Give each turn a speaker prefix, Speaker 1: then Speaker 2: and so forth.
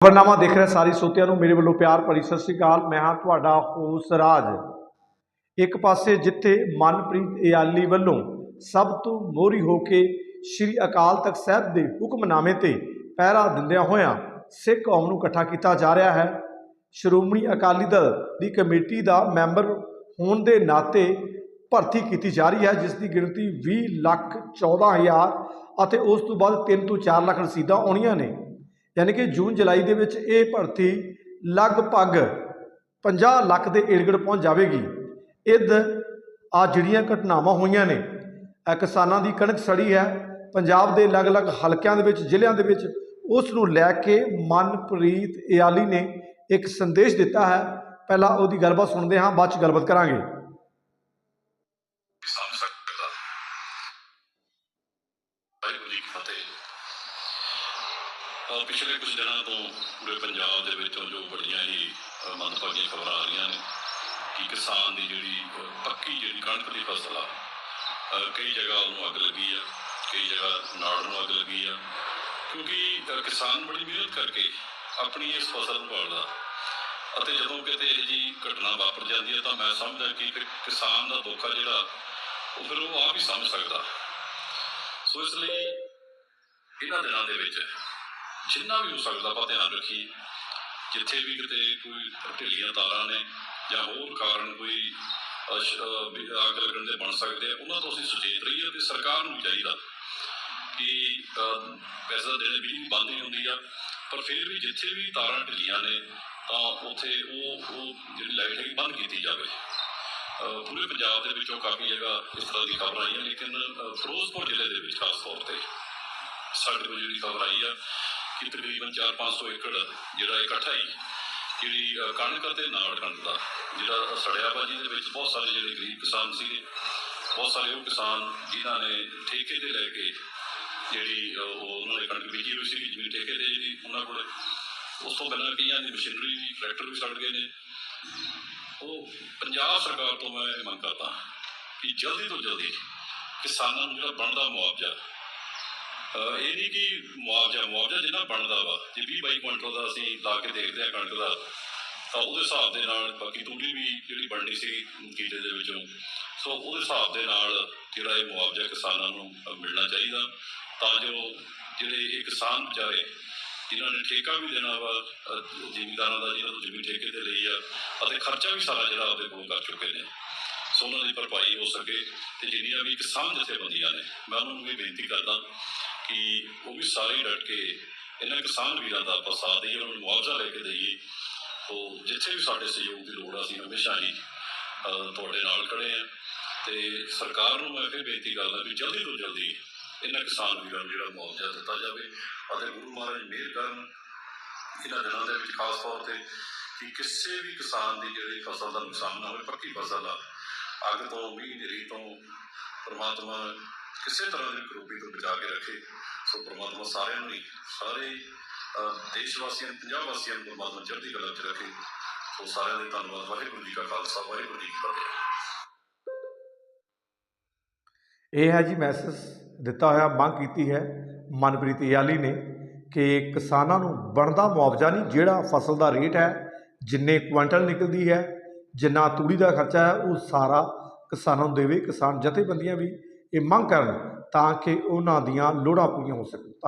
Speaker 1: ਖਬਰਨਾਮਾ ਦੇਖ ਰਹੇ ਸਾਰੀ ਸੋਤਿਆਂ ਨੂੰ ਮੇਰੇ ਵੱਲੋਂ ਪਿਆਰ ਭਰੀ ਸਤਿ ਸ੍ਰੀ ਅਕਾਲ। ਮੈਂ ਹਾਂ ਤੁਹਾਡਾ ਹੋਸ ਰਾਜ। ਇੱਕ ਪਾਸੇ ਜਿੱਥੇ ਮਨਪ੍ਰੀਤ ਇਆਲੀ ਵੱਲੋਂ ਸਭ ਤੋਂ ਮੋਹਰੀ ਹੋ ਕੇ ਸ੍ਰੀ ਅਕਾਲ ਤਖਤ ਸਾਹਿਬ ਦੇ ਹੁਕਮਨਾਮੇ ਤੇ ਪਹਿਰਾ ਦਿੰਦਿਆਂ ਹੋਇਆਂ ਸਿੱਖ ਕੌਮ ਨੂੰ ਇਕੱਠਾ ਕੀਤਾ ਜਾ ਰਿਹਾ ਹੈ। ਸ਼੍ਰੋਮਣੀ ਅਕਾਲੀ ਦਲ ਦੀ ਕਮੇਟੀ ਦਾ ਮੈਂਬਰ ਹੋਣ ਦੇ ਨਾਤੇ ਭਰਤੀ ਕੀਤੀ ਜਾ ਰਹੀ ਹੈ, ਜਿਸ ਦੀ ਗਿਣਤੀ 20 ਲੱਖ 14 ਹਜ਼ਾਰ ਅਤੇ ਉਸ ਤੋਂ ਬਾਅਦ 3 ਤੋਂ 4 ਲੱਖ ਰਸੀਦਾਂ ਆਉਣੀਆਂ ਨੇ। ਯਾਨੀ ਕਿ ਜੂਨ ਜੁਲਾਈ ਦੇ ਵਿੱਚ ਇਹ ਭਰਤੀ ਲਗਭਗ 50 ਲੱਖ ਦੇ ਏੜਗੜ ਪਹੁੰਚ ਜਾਵੇਗੀ। ਇਦ ਆ ਜਿਹੜੀਆਂ ਘਟਨਾਵਾਂ ਹੋਈਆਂ ਨੇ ਕਿਸਾਨਾਂ ਦੀ ਕਣਕ ਸੜੀ ਹੈ। ਪੰਜਾਬ ਦੇ ਅਲੱਗ-ਅਲੱਗ ਹਲਕਿਆਂ ਦੇ ਵਿੱਚ, ਜ਼ਿਲ੍ਹਿਆਂ ਦੇ ਵਿੱਚ ਉਸ ਨੂੰ ਲੈ ਕੇ ਮਨਪ੍ਰੀਤ ਇਆਲੀ ਨੇ ਇੱਕ ਸੰਦੇਸ਼ ਦਿੱਤਾ ਹੈ। ਪਹਿਲਾਂ ਉਹਦੀ ਗੱਲਬਾਤ ਸੁਣਦੇ ਹਾਂ, ਬਾਅਦ ਚ ਗੱਲਬਾਤ ਕਰਾਂਗੇ।
Speaker 2: ਸਮਝ ਸਕਦਾ ਵਾਹਿਗੁਰੂ ਜੀ ਫਤਿਹ। ਪਿਛਲੇ ਕੁਝ ਦਿਨਾਂ ਤੋਂ ਪੂਰੇ ਪੰਜਾਬ ਦੇ ਵਿੱਚੋਂ ਜੋ ਬੜੀਆਂ ਹੀ ਮੰਦਭਾਗੀਆਂ ਖਬਰਾਂ ਆ ਰਹੀਆਂ ਨੇ ਕਿ ਕਿਸਾਨ ਦੀ ਜਿਹੜੀ ਪੱਕੀ ਜਿਹੜੀ ਕਣਕ ਦੀ ਫਸਲ ਆ ਕਈ ਜਗ੍ਹਾ ਉਹਨੂੰ ਅੱਗ ਲੱਗੀ ਆ, ਕਈ ਜਗ੍ਹਾ ਨਾੜ ਨੂੰ ਅੱਗ ਲੱਗੀ ਆ, ਕਿਉਂਕਿ ਕਿਸਾਨ ਬੜੀ ਮਿਹਨਤ ਕਰਕੇ ਆਪਣੀ ਇਸ ਫਸਲ ਨੂੰ ਪਾਲਦਾ। ਅਤੇ ਜਦੋਂ ਕਿਤੇ ਇਹ ਜੀ ਘਟਨਾ ਵਾਪਰ ਜਾਂਦੀ ਹੈ ਤਾਂ ਮੈਂ ਸਮਝਦਾ ਕਿ ਇੱਕ ਕਿਸਾਨ ਦਾ ਧੋਖਾ ਜਿਹੜਾ, ਉਹ ਫਿਰ ਉਹ ਆਪ ਹੀ ਸਮਝ ਸਕਦਾ। ਸੋ ਇਸ ਲਈ ਇਹਨਾਂ ਦਿਨਾਂ ਦੇ ਵਿੱਚ ਜਿੰਨਾ ਵੀ ਹੋ ਸਕਦਾ ਆਪਾਂ ਧਿਆਨ ਰੱਖੀਏ। ਜਿੱਥੇ ਵੀ ਕਿਤੇ ਕੋਈ ਢਿੱਲੀਆਂ ਤਾਰਾਂ ਨੇ ਜਾਂ ਹੋਰ ਕਾਰਨ ਕੋਈ ਅੱਗ ਲੱਗਣ ਦੇ ਬਣ ਸਕਦੇ ਆ ਉਹਨਾਂ ਤੋਂ ਅਸੀਂ ਸੁਚੇਤ ਰਹੀਏ ਤੇ ਸਰਕਾਰ ਨੂੰ ਵੀ ਚਾਹੀਦਾ ਕਿ ਅਹ, ਦੇਣੇ ਤਾਂ ਬਿਜਲੀ ਬੰਦ ਹੀ ਹੁੰਦੀ ਆ। ਪਰ ਫਿਰ ਵੀ ਜਿੱਥੇ ਵੀ ਤਾਰਾਂ ਢਿੱਲੀਆਂ ਨੇ ਤਾਂ ਉੱਥੇ ਉਹ ਉਹ ਜਿਹੜੀ ਲਾਈਟ ਹੈਗੀ ਬੰਦ ਕੀਤੀ ਜਾਵੇ। ਪੂਰੇ ਪੰਜਾਬ ਦੇ ਵਿੱਚੋਂ ਕਾਫੀ ਜਗ੍ਹਾ ਇਸ ਤਰ੍ਹਾਂ ਦੀ ਖਬਰ ਆਈ ਹੈ ਲੇਕਿਨ ਫਿਰੋਜ਼ਪੁਰ ਜ਼ਿਲ੍ਹੇ ਦੇ ਵਿੱਚ ਖਾਸ ਤੌਰ ਤੇ ਸਾਡੇ ਕੋਲ ਜਿਹੜੀ ਖਬਰ ਆਈ ਆ ਕਿ ਤਕਰੀਬਨ 4-500 ਏਕੜ ਜਿਹੜਾ ਇਕੱਠਾ ਹੀ ਜਿਹੜੀ ਕਣਕ ਅਤੇ ਨਾੜ ਕਣਕ ਦਾ, ਜਿਹੜਾ ਸੜਿਆ ਵਾ ਜਿਹਦੇ ਵਿੱਚ ਬਹੁਤ ਸਾਰੇ ਜਿਹੜੇ ਗਰੀਬ ਕਿਸਾਨ ਸੀਗੇ, ਬਹੁਤ ਸਾਰੇ ਉਹ ਕਿਸਾਨ ਜਿਨ੍ਹਾਂ ਨੇ ਠੇਕੇ ਤੇ ਲੈ ਕੇ ਜਿਹੜੀ ਉਹ ਉਹਨਾਂ ਨੇ ਕਣਕ ਬੀਜੀ ਹੋਈ ਸੀ ਜਿਹੜੀ ਠੇਕੇ ਤੇ ਜਿਹੜੀ ਉਹਨਾਂ ਕੋਲ। ਉਸ ਤੋਂ ਬਿਨਾਂ ਕਈਆਂ ਦੀ ਮਸ਼ੀਨਰੀ ਵੀ, ਟਰੈਕਟਰ ਵੀ ਸੜ ਗਏ ਨੇ। ਉਹ ਪੰਜਾਬ ਸਰਕਾਰ ਤੋਂ ਮੈਂ ਇਹ ਮੰਗ ਕਰਦਾ ਕਿ ਜਲਦੀ ਤੋਂ ਜਲਦੀ ਕਿਸਾਨਾਂ ਨੂੰ ਜਿਹੜਾ ਬਣਦਾ ਮੁਆਵਜ਼ਾ ਇਹ ਨਹੀਂ ਕਿ ਮੁਆਵਜ਼ਾ ਮੁਆਵਜ਼ਾ ਜਿੰਨਾ ਬਣਦਾ ਵਾ, ਜੇ 20 22 ਕੁਇੰਟਲ ਦਾ ਅਸੀਂ ਲਾ ਕੇ ਦੇਖਦੇ ਆ ਕਣਕ ਦਾ, ਤਾਂ ਉਹਦੇ ਹਿਸਾਬ ਦੇ ਨਾਲ ਬਾਕੀ ਤੂੜੀ ਵੀ ਜਿਹੜੀ ਬਣਨੀ ਸੀ ਕੀਤੇ ਦੇ ਵਿੱਚੋਂ, ਸੋ ਉਹਦੇ ਹਿਸਾਬ ਦੇ ਨਾਲ ਜਿਹੜਾ ਇਹ ਮੁਆਵਜ਼ਾ ਕਿਸਾਨਾਂ ਨੂੰ ਮਿਲਣਾ ਚਾਹੀਦਾ। ਤਾਂ ਜੋ ਜਿਹੜੇ ਇਹ ਕਿਸਾਨ ਵਿਚਾਰੇ, ਜਿਨ੍ਹਾਂ ਨੇ ਠੇਕਾ ਵੀ ਦੇਣਾ ਵਾ ਜ਼ਿਮੀਦਾਰਾਂ ਦਾ ਜਿਹਨਾਂ ਤੋਂ ਜ਼ਮੀਨ ਠੇਕੇ ਤੇ ਲਈ ਆ, ਅਤੇ ਖਰਚਾ ਵੀ ਸਾਰਾ ਜਿਹੜਾ ਉਹਦੇ ਕੋਲ ਕਰ ਚੁੱਕੇ ਨੇ। ਸੋ ਉਹਨਾਂ ਦੀ ਭਰਪਾਈ ਹੋ ਸਕੇ, ਤੇ ਜਿੰਨੀਆਂ ਵੀ ਕਿਸਾਨ ਜਥੇਬੰਦੀਆਂ ਨੇ, ਮੈਂ ਉਹਨਾਂ ਨੂੰ ਵੀ ਬੇਨਤੀ ਕਰਦਾ ਕਿ ਉਹ ਵੀ ਸਾਰੇ ਡਟ ਕੇ ਇਹਨਾਂ ਕਿਸਾਨ ਵੀਰਾਂ ਦਾ ਪ੍ਰਸਾਦ ਸਾਥ ਦੇਈਏ, ਉਹਨਾਂ ਨੂੰ ਮੁਆਵਜ਼ਾ ਲੈ ਕੇ ਦੇਈਏ। ਸੋ ਜਿੱਥੇ ਵੀ ਸਾਡੇ ਸਹਿਯੋਗ ਦੀ ਲੋੜ ਆ, ਅਸੀਂ ਹਮੇਸ਼ਾ ਹੀ ਤੁਹਾਡੇ ਨਾਲ ਖੜੇ ਆ। ਤੇ ਸਰਕਾਰ ਨੂੰ ਮੈਂ ਫਿਰ ਬੇਨਤੀ ਕਰਦਾ ਵੀ ਜਲਦੀ ਤੋਂ ਜਲਦੀ ਇਹਨਾਂ ਕਿਸਾਨ ਵੀਰਾਂ ਨੂੰ ਜਿਹੜਾ ਮੁਆਵਜ਼ਾ ਦਿੱਤਾ ਜਾਵੇ ਅਤੇ ਗੁਰੂ ਮਹਾਰਾਜ ਮਿਹਰ ਕਰਨ ਇਹਨਾਂ ਦਿਨਾਂ ਦੇ ਵਿੱਚ ਖਾਸ ਤੌਰ ਤੇ ਕਿ ਕਿਸੇ ਵੀ ਕਿਸਾਨ ਦੀ ਜਿਹੜੀ ਫਸਲ ਦਾ ਨੁਕਸਾਨ ਨਾ ਹੋਵੇ, ਪੱਕੀ ਫਸਲ ਆ ਅੱਗ ਤੋਂ, ਮੀਂਹ ਹਨੇਰੀ ਤੋਂ, ਪ੍ਰਮਾਤਮਾ ਕਿਸੇ ਤਰ੍ਹਾਂ ਦੀ ਕਰੋਪੀ ਤੋਂ ਬਚਾ ਕੇ ਰੱਖੇ। ਸੋ ਪ੍ਰਮਾਤਮਾ ਸਾਰਿਆਂ ਨੂੰ ਹੀ, ਸਾਰੇ ਦੇਸ਼ ਵਾਸੀਆਂ ਪੰਜਾਬ ਵਾਸੀਆਂ ਨੂੰ ਪ੍ਰਮਾਤਮਾ ਚੜ੍ਹਦੀ ਕਲਾ 'ਚ ਰੱਖੇ। ਸੋ ਸਾਰਿਆਂ ਦੇ ਧੰਨਵਾਦ। ਵਾਹਿਗੁਰੂ ਜੀ ਕਾ ਖਾਲਸਾ, ਵਾਹਿਗੁਰੂ ਜੀ ਕੀ ਫਤਿਹ।
Speaker 1: ਇਹ ਹੈ ਜੀ ਮੈਸੇਜ ਦਿੱਤਾ ਹੋਇਆ, ਮੰਗ ਕੀਤੀ ਹੈ ਮਨਪ੍ਰੀਤ ਇਆਲੀ ਨੇ ਕਿ ਕਿਸਾਨਾਂ ਨੂੰ ਬਣਦਾ ਮੁਆਵਜ਼ਾ ਨਹੀਂ, ਜਿਹੜਾ ਫਸਲ ਦਾ ਰੇਟ ਹੈ, ਜਿੰਨੇ ਕੁਇੰਟਲ ਨਿਕਲਦੀ ਹੈ ਜਿੰਨਾ ਤੂੜੀ ਦਾ ਖਰਚਾ ਹੈ, ਉਹ ਸਾਰਾ ਕਿਸਾਨਾਂ ਨੂੰ ਦੇਵੇ, ਕਿਸਾਨ ਜਥੇਬੰਦੀਆਂ ਵੀ ਇਹ ਮੰਗ ਕਰਨ ਤਾਂ ਕਿ ਉਹਨਾਂ ਦੀਆਂ ਲੋੜਾਂ ਪੂਰੀਆਂ ਹੋ ਸਕਣ। ਧੰਨਵਾਦ।